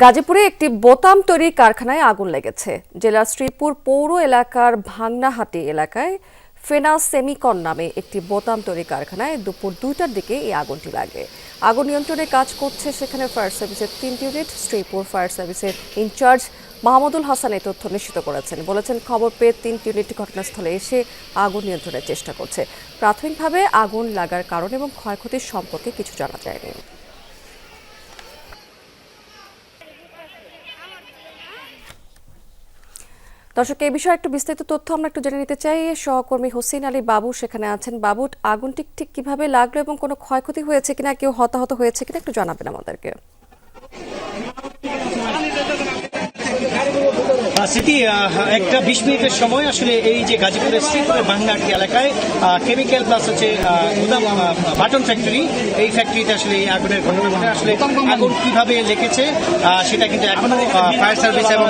গাজীপুরে একটি বোতাম তৈরি কারখানায় আগুন লেগেছে। জেলার শ্রীপুর পৌর এলাকার ভাংনাহাটি এলাকায় ফেনা সেমিকন নামে একটি বোতাম তৈরি কারখানায় দুপুর দুইটার দিকে এই আগুনটি লাগে। আগুন নিয়ন্ত্রণে কাজ করছে সেখানে ফায়ার সার্ভিসের তিনটি ইউনিট, শ্রীপুর ফায়ার সার্ভিসের ইনচার্জ মাহমুদুল হাসান এই তথ্য নিশ্চিত করেছেন। বলেছেন, খবর পেয়ে তিনটি ইউনিট ঘটনাস্থলে এসে আগুন নিয়ন্ত্রণের চেষ্টা করছে। প্রাথমিকভাবে আগুন লাগার কারণ এবং ক্ষয়ক্ষতির সম্পর্কে কিছু জানা যায়নি। দর্শক, এই বিষয়ে একটু বিস্তারিত তথ্য আমরা একটু জেনে নিতে চাই। সহকর্মী হোসেন আলী বাবু সেখানে আছেন। বাবু আগুন ঠিক কীভাবে লাগল এবং কোনো ক্ষয়ক্ষতি হয়েছে কিনা, কেউ হতাহত হয়েছে কিনা একটু জানাবেন আমাদেরকে। স্মৃতি একটা বিশ মিনিটের সময় আসলে এই যে গাজীপুরের শ্রীপুরের বাংলাটি এলাকায় কেমিক্যাল প্লাস হচ্ছে বাটন ফ্যাক্টরি এই ফ্যাক্টরিতে আসলে এই আগুনের ঘটনা ঘটে আসলে আগুন কীভাবে লেগেছে সেটা কিন্তু এখনও ফায়ার সার্ভিস এবং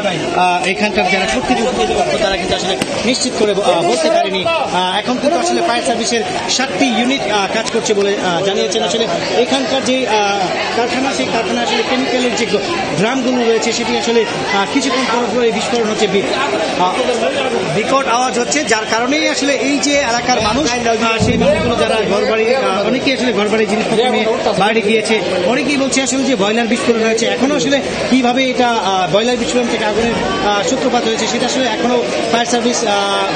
এখানকার যারা কর্তৃপক্ষ, তারা কিন্তু আসলে নিশ্চিত করে বলতে পারেনি। এখন কিন্তু আসলে ফায়ার সার্ভিসের সাতটি ইউনিট কাজ করছে বলে জানিয়েছেন আসলে এখানকার যে কারখানা, সেই কারখানা আসলে কেমিক্যালের যে ড্রামগুলো রয়েছে, সেটি আসলে কিছুক্ষণ পর পর এই বিস্ফোরণ হচ্ছে বিকট আওয়াজ হচ্ছে যার কারণেই আসলে এই যে এলাকার মানুষ সেই মানুষগুলো যারা ঘর বাড়ি অনেকেই আসলে ঘর বাড়ি জিনিসপত্র নিয়ে বাইরে গিয়েছে। অনেকেই বলছে আসলে যে বয়লার বিস্ফোরণ হয়েছে। এখনও আসলে কীভাবে এটা বয়লার বিস্ফোরণ থেকে আগুনের সূত্রপাত হয়েছে সেটা আসলে এখনও ফায়ার সার্ভিস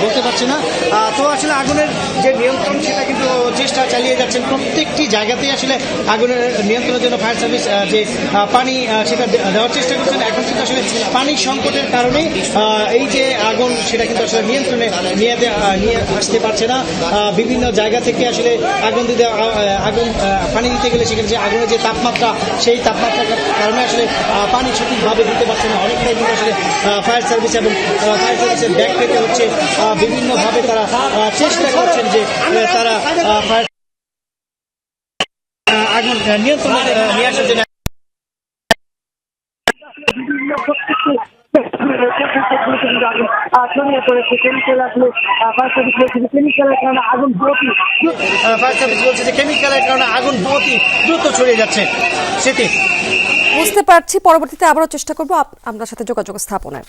বলতে পারছে না। তো আসলে আগুনের যে নিয়ন্ত্রণ সেটা কিন্তু চেষ্টা চালিয়ে যাচ্ছেন। প্রত্যেকটি জায়গাতেই আসলে আগুনের নিয়ন্ত্রণের জন্য ফায়ার সার্ভিস যে পানি সেটা দেওয়ার চেষ্টা করছেন। এখন কিন্তু আসলে পানির সংকটের কারণে আহ, এই যে আগুন, সেটা কিন্তু আসলে নিয়ন্ত্রণে নিয়ে আসতে পারছে না। বিভিন্ন জায়গা থেকে আসলে আগুন দিতে আগুন পানি দিতে গেলে সেখানে যে আগুনের যে তাপমাত্রা, সেই তাপমাত্রার কারণে আসলে পানি সঠিকভাবে দিতে পারছে না। অনেকটাই কিন্তু আসলে ফায়ার সার্ভিস এবং ফায়ার সার্ভিসের ব্যাগ পেতে হচ্ছে বিভিন্নভাবে তারা চেষ্টা করছেন যে তারা ফায়ার আগুন নিয়ন্ত্রণে নিয়ে আসার জন্য। ছড়িয়ে করেছে। কেমিক্যাল আসলে ফায়ার সার্ভিস বলছে যে কেমিক্যালের কারণে আগুন ব্রতি ফায়ার সার্ভিস বলছে যে কেমিক্যালের কারণে আগুন বহুতই দ্রুত ছড়িয়ে যাচ্ছে সেটি। বুঝতে পারছি, পরবর্তীতে আবারও চেষ্টা করব আপ- আপনার সাথে যোগাযোগ স্থাপনের।